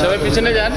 সবাই পিছনে যান।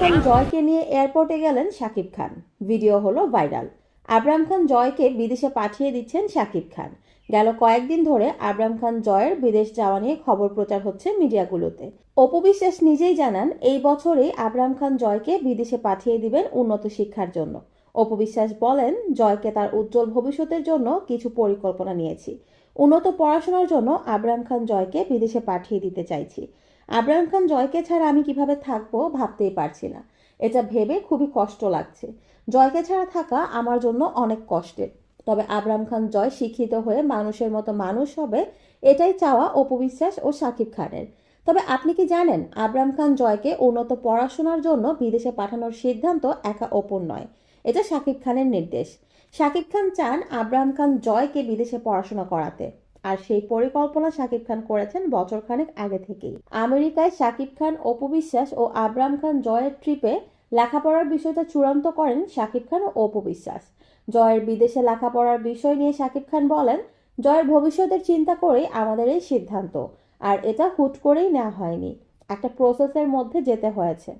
খান জয়কে নিয়ে এয়ারপোর্টে গেলেন শাকিব খান। ভিডিও হলো ভাইরাল। আবরাম খান জয়কে বিদেশে পাঠিয়ে দিচ্ছেন শাকিব খান। গেল কয়েকদিন ধরে আবরাম খান জয়ের বিদেশ যাওয়া নিয়ে খবর প্রচার হচ্ছে মিডিয়াগুলোতে। অপু বিশ্বাস নিজেই জানান, এই বছরেই আবরাম খান জয়কে বিদেশে পাঠিয়ে দিবেন উন্নত শিক্ষার জন্য। অপু বিশ্বাস বলেন, জয়কে তার উজ্জ্বল ভবিষ্যতের জন্য কিছু পরিকল্পনা নিয়েছি। উন্নত পড়াশোনার জন্য আবরাম খান জয়কে বিদেশে পাঠিয়ে দিতে চাইছি। আবরাম খান জয়কে ছাড়া আমি কীভাবে থাকব ভাবতেই পারছি না। এটা ভেবে খুবই কষ্ট লাগছে। জয়কে ছাড়া থাকা আমার জন্য অনেক কষ্টের। তবে আবরাম খান জয় শিক্ষিত হয়ে মানুষের মতো মানুষ হবে, এটাই চাওয়া অপবিশ্বাস ও শাকিব খানের। তবে আপনি কি জানেন, আবরাম খান জয়কে উন্নত পড়াশোনার জন্য বিদেশে পাঠানোর সিদ্ধান্ত একা ওপর নয়। এটা শাকিব খানের নির্দেশ। শাকিব খান চান আবরাম খান জয়কে বিদেশে পড়াশোনা করাতে। আর সেই পরিকল্পনা শাকিব খান করেছেন বছরখানেক আগে থেকেই। আমেরিকায় শাকিব খান, অপু বিশ্বাস ও আবরাম খান জয়ের ট্রিপে লেখাপড়ার বিষয়টা চূড়ান্ত করেন শাকিব খান ও অপু বিশ্বাস। জয়ের বিদেশে লেখাপড়ার বিষয় নিয়ে শাকিব খান বলেন, জয়ের ভবিষ্যতের চিন্তা করেই আমাদের এই সিদ্ধান্ত, আর এটা হুট করেই নেওয়া হয়নি। একটা প্রসেসের মধ্যে যেতে হয়েছে।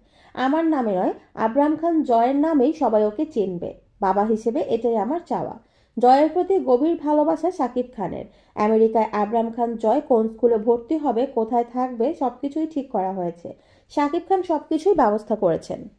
আমার নামে নয়, আবরাম খান জয়ের নামেই সবাই ওকে চিনবে। বাবা হিসেবে এটাই আমার চাওয়া। জয়ের প্রতি গভীর ভালোবাসা শাকিব খানের। আমেরিকায় আবরাম খান জয় কোন স্কুলে ভর্তি হবে, কোথায় থাকবে, সবকিছুই ঠিক করা হয়েছে। শাকিব খান সবকিছুই ব্যবস্থা করেছেন।